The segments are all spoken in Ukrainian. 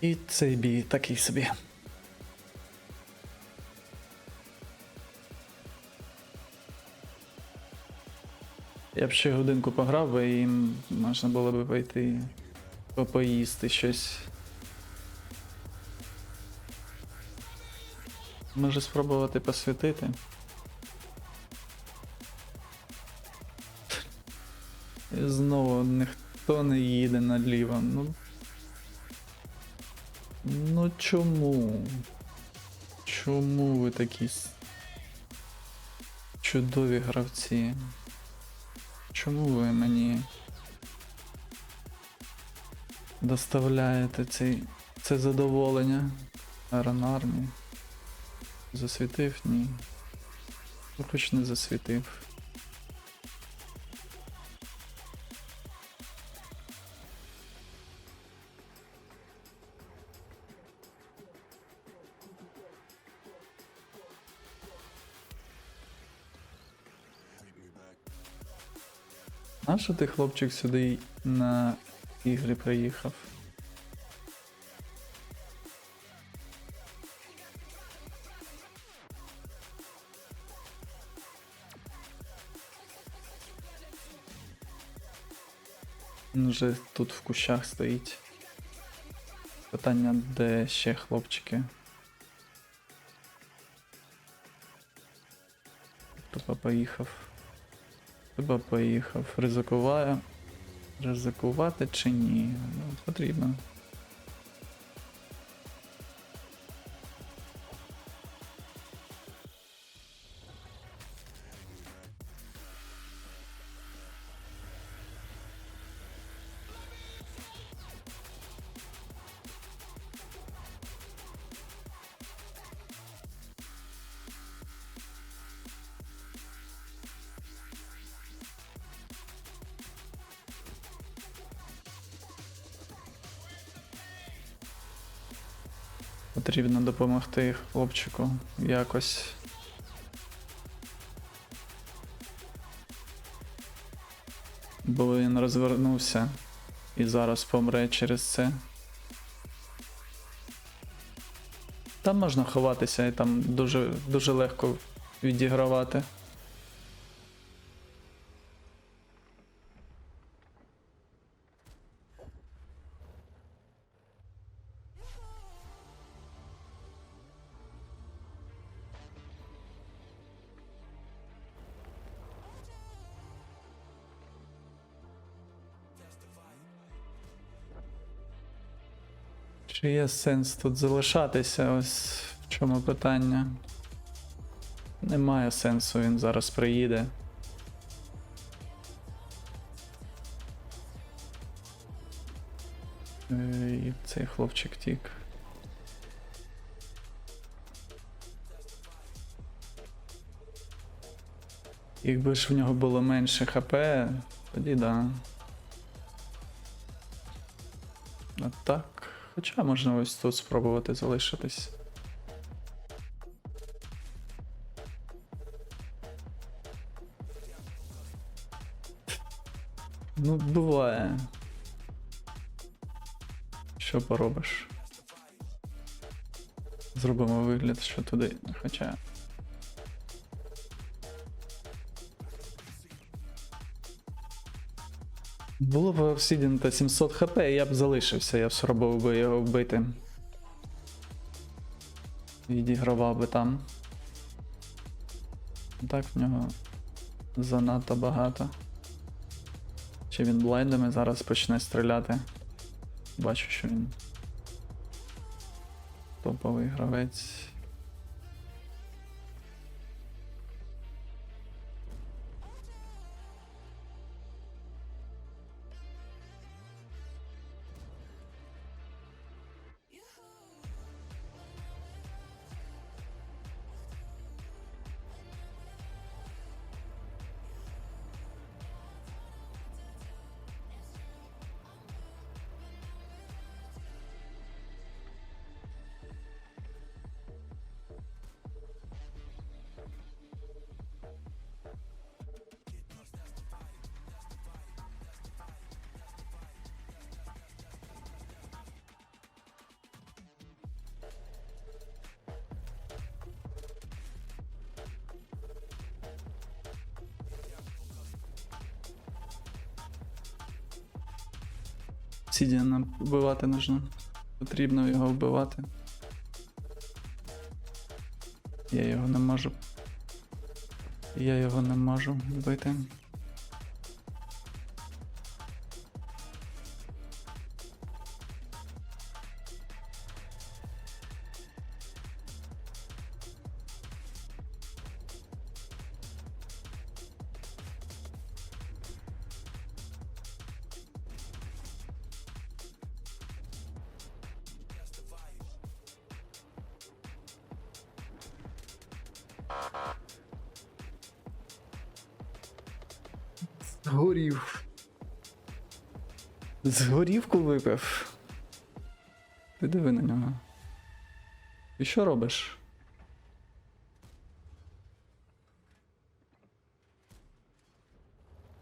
І цей бій такий собі. Я б ще годинку пограв би і можна було би пойти по- поїсти щось. Може спробувати посвятити. І знову ніхто не їде наліво. Ну. Ну чому? Чому ви такі чудові гравці? Чому ви мені доставляєте цей, це задоволення? Аронарний. Засвітив? Ні. Ну, Хоч не засвітив. А що ти, хлопчик, сюди на ігри приїхав? Він вже тут в кущах стоїть. Питання, де ще хлопчики? Тупо поїхав. Тупо поїхав. Ризикуває. Ризикувати чи ні? Ну, потрібно. Потрібно допомогти хлопчику якось. Бо він розвернувся і зараз помре через це. Там можна ховатися і там дуже, дуже легко відігравати. Чи є сенс тут залишатися? Ось в чому питання. Немає сенсу, він зараз приїде. Е, І цей хлопчик тік. Якби ж в нього було менше ХП, тоді да. А так. Хоча можна ось тут спробувати залишитись. Ну, буває. Що поробиш? Зробимо вигляд, що туди. Хоча. Було б Obsidian та 700 хп, і я б залишився, я б спробував би його вбити. Відігравав би там. Так, в нього занадто багато. Чи він блайндами зараз почне стріляти? Бачу, що він топовий гравець. Обсідіан нам вбивати нужно. Потрібно його вбивати. Я його не можу. Я його не можу вбити. Згорів. Згорівку випив. Ти диви на нього. Ти що робиш?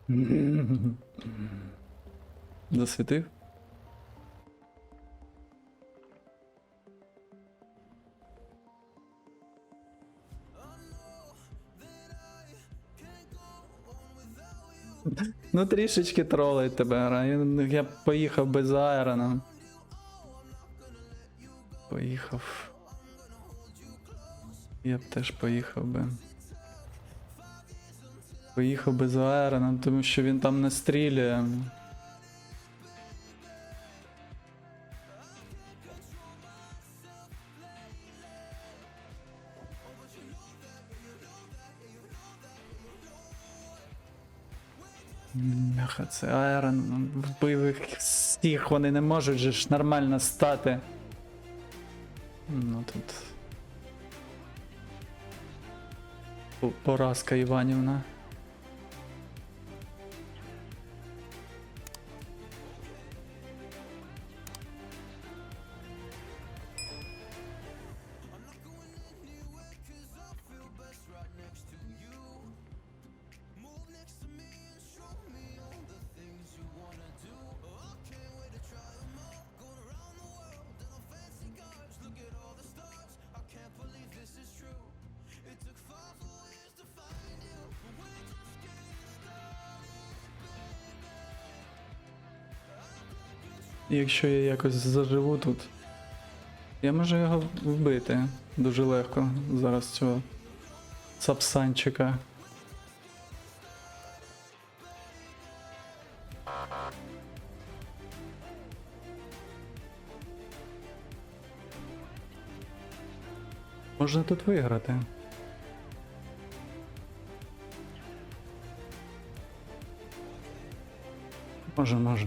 Засвітив? Ну, трішечки тролить тебе. Я, б поїхав без Айрона. Поїхав. Я б теж поїхав би. Поїхав би з айроном, тому що він там не стріляє. Це Айрон вбив їх всіх, вони не можуть же ж нормально стати. Ну тут. Поразка Іванівна. Якщо я якось заживу тут, я можу його вбити дуже легко зараз цього сапсанчика. Можна тут виграти. Може, може.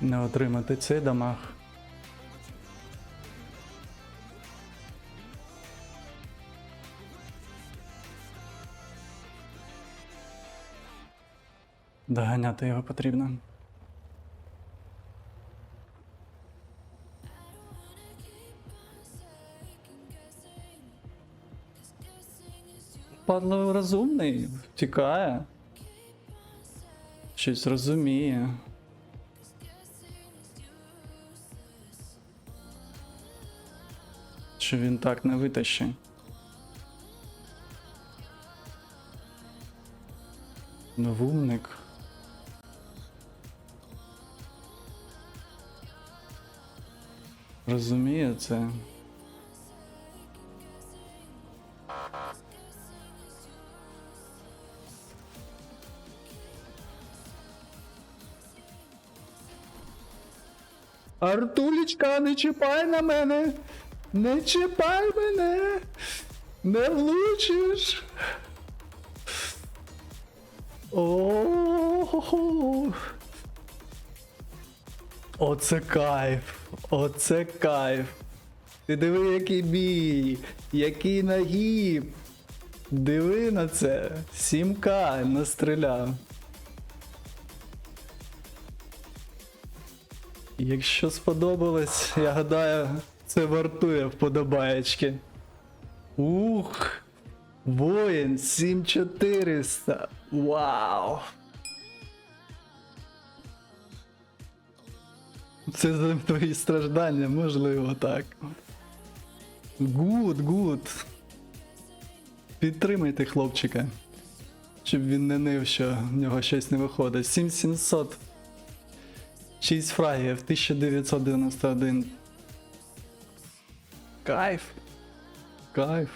Не отримати цей дамаг. Доганяти його потрібно. Падло розумний, втікає. Щось розуміє. Що він так не витащить. Новумник. Розуміє це. Артулечка, не чіпай на мене! Не чіпай мене! Не влучиш! О, Оце кайф! Оце кайф! Ти диви, який бій! Який нагіб! Диви на це! 7К настріляв. Якщо сподобалось, я гадаю, це вартує вподобаєчки. Ух! Воїн 7400. Вау! Це за твої страждання, можливо, так. Гуд, гуд. Підтримайте хлопчика. Щоб він не нив, що в нього щось не виходить. 7700. 6 фрагів, 1991. Кайф. Кайф.